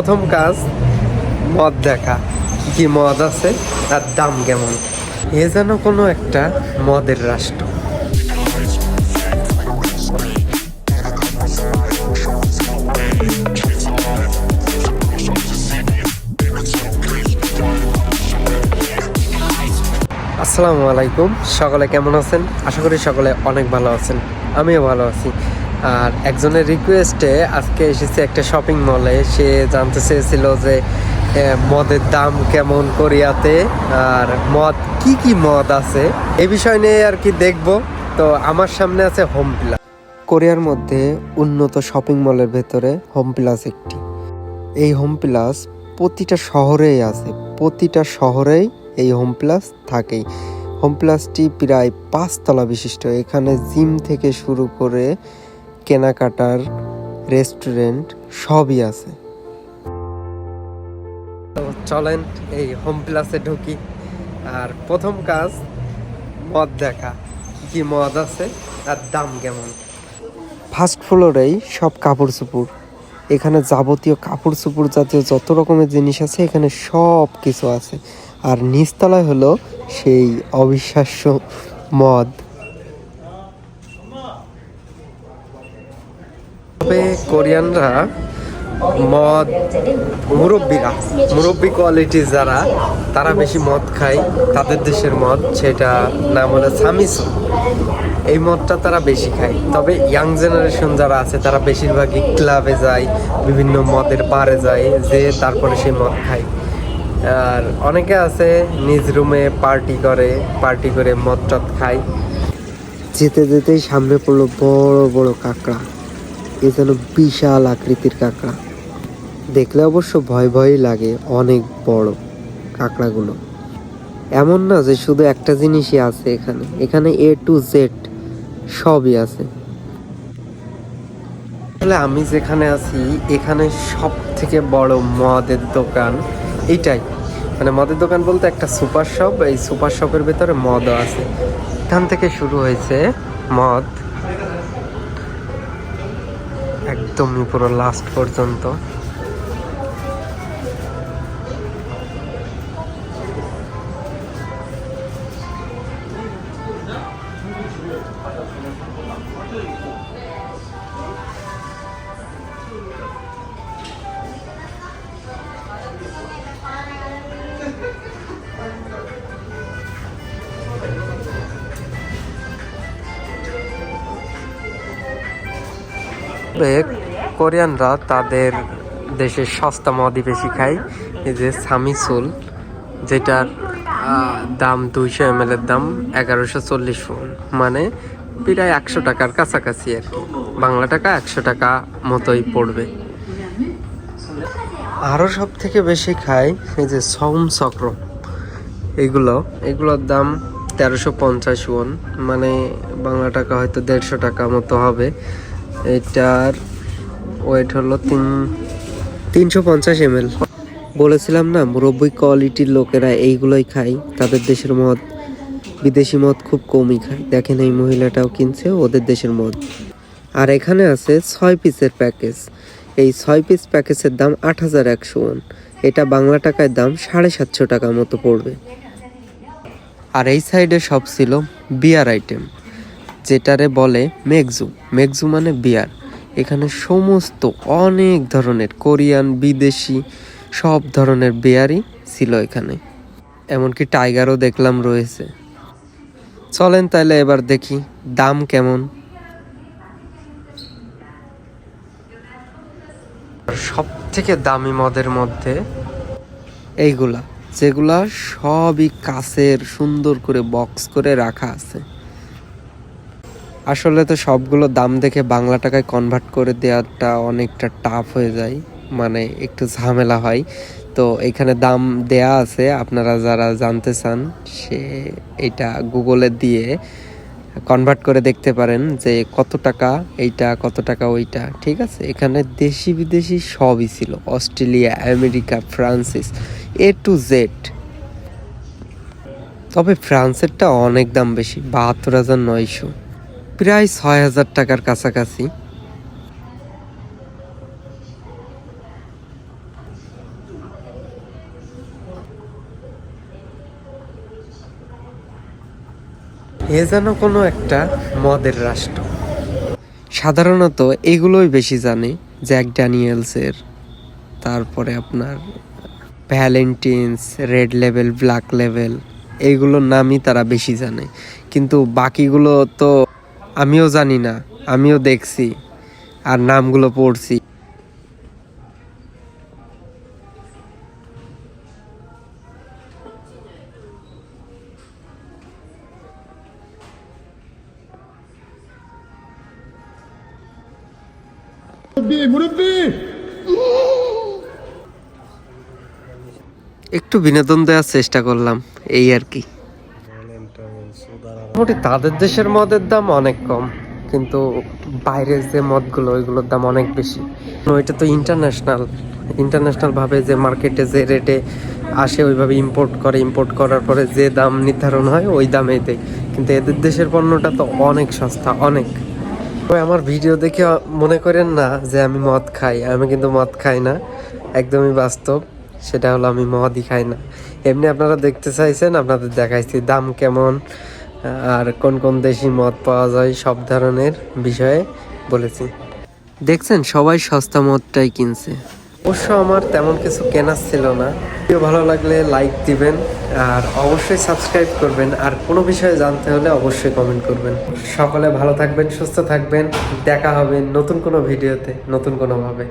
প্রথম কাজ, মদ দেখা। কি মদ আছে, তার দাম কেমন? এ যেন কোনো একটা মদের রাষ্ট্র। আসসালামু আলাইকুম। সকলে কেমন আছেন? আশা করি সকলে অনেক ভালো আছেন। আমিও ভালো আছি। আর একজনের রিকোয়েস্টে আজকে এসেছি একটা শপিং মলে সে জানতে চেয়েছিল যে মদের দাম কেমন কোরিয়াতে, আর মদ, কি কি মদ আছে? এই বিষয় নিয়ে আর কি দেখব। তো আমার সামনে আছে হোম প্লাস কোরিয়ার মধ্যে উন্নত শপিং মলের ভেতরে হোম প্লাস একটি। এই হোম প্লাস প্রতিটা শহরেই আছে। প্রতিটা শহরেই এই হোম প্লাস থাকেই। হোম প্লাসটি প্রায় পাঁচতলা বিশিষ্ট। এখানে জিম থেকে শুরু করে কেনাকাটার রেস্টুরেন্ট সবই আছে। তো চলেন এই হোম প্লাসে ঢুকি। আর প্রথম কাজ, মদ দেখা। কি মদ আছে আর দাম কেমন? ফার্স্ট ফ্লোরেই সব কাপড় চোপড়। এখানে যাবতীয় কাপড় চোপড় জাতীয় যত রকমের জিনিস আছে, এখানে সব কিছু আছে। আর নিচতলায় হলো সেই অবিশ্বাস্য মদ। তবে কোরিয়ানরা মদ মুরব্বীরা মুরব্বী কোয়ালিটি যারা, তারা বেশি মদ খায়। তাদের দেশের মদ, সেটা নাম হলো সামিসু। এই মদটা তারা বেশি খায়। তবে ইয়াং জেনারেশন যারা আছে, তারা বেশিরভাগই ক্লাবে যায়, বিভিন্ন মদের বারে যায় যে তারপরে সেই মদ খায়। আর অনেকে আছে, নিজ রুমে পার্টি করে পার্টি করে মদ টদ খায়। যেতে যেতেই সামনে পড়ল বড় বড় কাঁকড়া। এ যেন বিশাল আকৃতির কাঁকড়া। দেখলে অবশ্য ভয় ভয়ই লাগে অনেক বড় কাঁকড়াগুলো। এমন না যে শুধু একটা জিনিসই আছে এখানে। এখানে এ টু জেড সবই আছে। আসলে আমি যেখানে আছি, এখানে সব থেকে বড় মদের দোকান এইটাই। মানে মদের দোকান বলতে একটা সুপার শপ, এই সুপার শপের ভেতরে মদও আছে। এখান থেকে শুরু হয়েছে মদ। একদমই পুরো লাস্ট পর্যন্ত তবে কোরিয়ানরা তাদের দেশের সস্তা মদই বেশি খায়। এই যে সামিসুল, যেটার দাম দুইশো এম এর দাম এগারোশো চল্লিশ মানে প্রায় একশো টাকার কাছাকাছি আর কি। বাংলা টাকা একশো টাকা মতোই পড়বে। আরও সব থেকে বেশি খায় এই যে সম চক্র। এগুলো, এগুলোর দাম তেরোশো পঞ্চাশ ওয়ান। মানে বাংলা টাকা হয়তো দেড়শো টাকা মতো হবে। এটার ওয়েট হলো তিন তিনশো পঞ্চাশ এম বলেছিলাম না, মুরব্বী কোয়ালিটির লোকেরা এইগুলোই খায়। তাদের দেশের মদ, বিদেশি মদ খুব কমই খায়। দেখেন এই মহিলাটাও কিনছে, ওদের দেশের মদ। আর এখানে আছে ছয় পিসের প্যাকেজ এই ছয় পিস প্যাকেজের দাম আট হাজার একশো ওয়ান এটা বাংলা টাকায় দাম সাড়ে সাতশো টাকা মতো পড়বে। আর এই সাইডে সব ছিল বিয়ার আইটেম যেটারে বলে মেগজু মেগজু মানে বিয়ার এখানে সমস্ত অনেক ধরনের কোরিয়ান, বিদেশি, সব ধরনের বিয়ারই ছিল এখানে। এমনকি টাইগারও দেখলাম রয়েছে। চলেন তাহলে এবার দেখি দাম কেমন। সব থেকে দামি মদের মধ্যে এইগুলা, যেগুলা সবই কাছের সুন্দর করে বক্স করে রাখা আছে। আসলে তো সবগুলো দাম দেখে বাংলা টাকায় কনভার্ট করে দেওয়াটা অনেকটা টাফ হয়ে যায় মানে একটু ঝামেলা হয়। তো এখানে দাম দেয়া আছে, আপনারা যারা জানতে চান, সে এটা গুগলে দিয়ে কনভার্ট করে দেখতে পারেন যে কত টাকা এইটা, কত টাকা ওইটা, ঠিক আছে? এখানে দেশি বিদেশি সবই ছিল, অস্ট্রেলিয়া, আমেরিকা, ফ্রান্সিস এ টু জেড তবে ফ্রান্সেরটা অনেক দাম বেশি, বাহাত্তর হাজার নয়শো। প্রায় ছয় হাজার টাকার কাছাকাছি। এ যেন কোনো একটা মদের রাষ্ট্র। সাধারণত এগুলোই বেশি জানে জ্যাক ড্যানিয়েলসের। তারপরে আপনার ভ্যালেন্টিনস, রেড লেভেল, ব্ল্যাক লেভেল এইগুলোর নামই তারা বেশি জানে। কিন্তু বাকিগুলো তো আমিও জানি না আমিও দেখছি আর নামগুলো পড়ছি। একটু বিনোদন দেওয়ার চেষ্টা করলাম এই আর কি। মোটামুটি তাদের দেশের মদের দাম অনেক কম, কিন্তু বাইরের যে মদগুলো, ওইগুলোর দাম অনেক বেশি। ওইটা তো ইন্টারন্যাশনাল ইন্টারন্যাশনাল ভাবে যে মার্কেটে যে রেটে আসে, ওইভাবে ইম্পোর্ট করে ইম্পোর্ট করার পরে যে দাম নির্ধারণ হয়, ওই দামে দেয়। কিন্তু এদের দেশের পণ্যটা তো অনেক সস্তা, অনেক। তবে আমার ভিডিও দেখে মনে করেন না যে আমি মদ খাই। আমি কিন্তু মদ খাই না। একদমই বাস্তব, সেটা হলো আমি মদই খাই না। এমনি আপনারা দেখতে চাইছেন, আপনাদের দেখাইছি দাম কেমন। আর কোন কোন দেশি মদ পাওয়া যায় সব ধরনের বিষয়ে বলেছি। দেখছেন, সবাই সস্তা মদটাই কিনছে। অবশ্য আমার তেমন কিছু কেনার ছিল না। ভিডিও ভালো লাগলে লাইক দিবেন আর অবশ্যই সাবস্ক্রাইব করবেন। আর কোনো বিষয়ে জানতে হলে অবশ্যই কমেন্ট করবেন। সকলে ভালো থাকবেন, সুস্থ থাকবেন। দেখা হবে নতুন কোনো ভিডিওতে, নতুন কোনোভাবে।